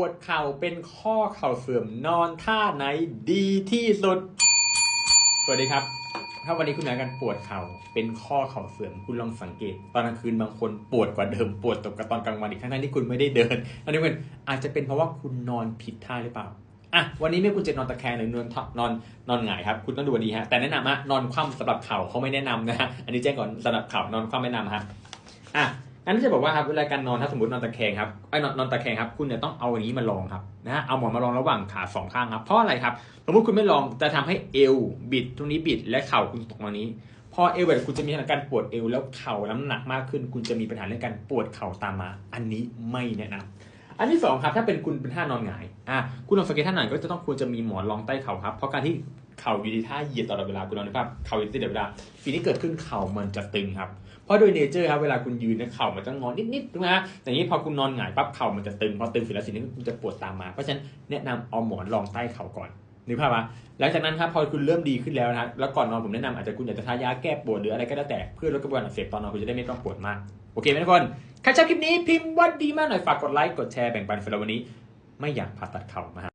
วดเข่าเป็นข้อเข่าเสื่อมนอนท่าไหนดีที่สุด สวัสดีครับ ถ้าวันนี้คุณมีอาการปวดเข่าเป็นข้อเข่าเสื่อมคุณลองสังเกต ตอนกลางคืนบางคนปวดกว่าเดิมปวดตกกับตอนกลางวันอีกทั้งๆที่คุณไม่ได้เดินอันนี้เป็นอาจจะเป็นเพราะว่าคุณนอนผิดท่าหรือเปล่าอะวันนี้ไม่ว่าคุณจะนอนตะแคงหรือนอนทับนอนนอนหงายครับ คุณต้องดูดีฮะแต่แนะนำอะนอนคว่ำสำหรับเข่าเขาไม่แนะนำนะฮะอันนี้แจ้งก่อนสำหรับเข่านอนคว่ำไม่แนะนำฮะอะ งั้นที่จะบอกว่าครับเวลาการนอนถ้าสมมตินอนตะแคงครับไอ้นอนนอนตะแคงครับคุณเนี่ยต้องเอาอันนี้มาลองครับนะฮะเอาหมอนมาลองระหว่างขาสองข้างครับเพราะอะไรครับสมมติคุณไม่ลองจะทำให้เอวบิดตรงนี้บิดและเข่าคุณตกมานี้พอเอวแบิดคุณจะมีอาการปวดเอวแล้วเข่าน้ำหนักมากขึ้น คุณจะมีปัญหาเรื่องการปวดเข่าตามมา อันนี้ไม่แนะนำอันที่สองครับถ้าเป็นคุณเป็นท่านอนหงายอะคุณลองสังเกตท่านอนก็จะต้องควรจะมีหมอนรองใต้เข่าครับเพราะการที่ เข่าอยู่ในท่าเหยียดตลอดเวลาคุณลองนึกภาพเข่าอยู่ที่ตลอดเวลาสิ่งที่เกิดขึ้นเข่ามันจะตึงครับเพราะโดยเนเจอร์ครับเวลาคุณยืนเนี่ยเข่ามันจะงอนิดๆถูกไหมฮะแต่างนี้พอคุณนอนหงายปั๊บเข่ามันจะตึงพอตึงเสร็จแล้วสิ่งนี้คุณจะปวดตามมาเพราะฉะนั้นแนะนำเอาหมอนรองใต้เข่าก่อนนึกภาพปะหลังจากนั้นครับพอคุณเริ่มดีขึ้นแล้วนะแล้วก่อนนอนผมแนะนำอาจจะคุณอยากจะทายาแก้ปวดหรืออะไรก็แล้วแต่เพื่อลดกระบวนการอักเสบตอนนอนคุณจะได้ไม่ต้องปวดมากโอเคไหมทุกคนใครชอบคลิปนี้พิมพ์ว่าดีมากหน่อยฝากกดไลค์กดแชร์แบ่งปันสำหรับวันนี้ ไม่อยากผ่าตัดเข่ามา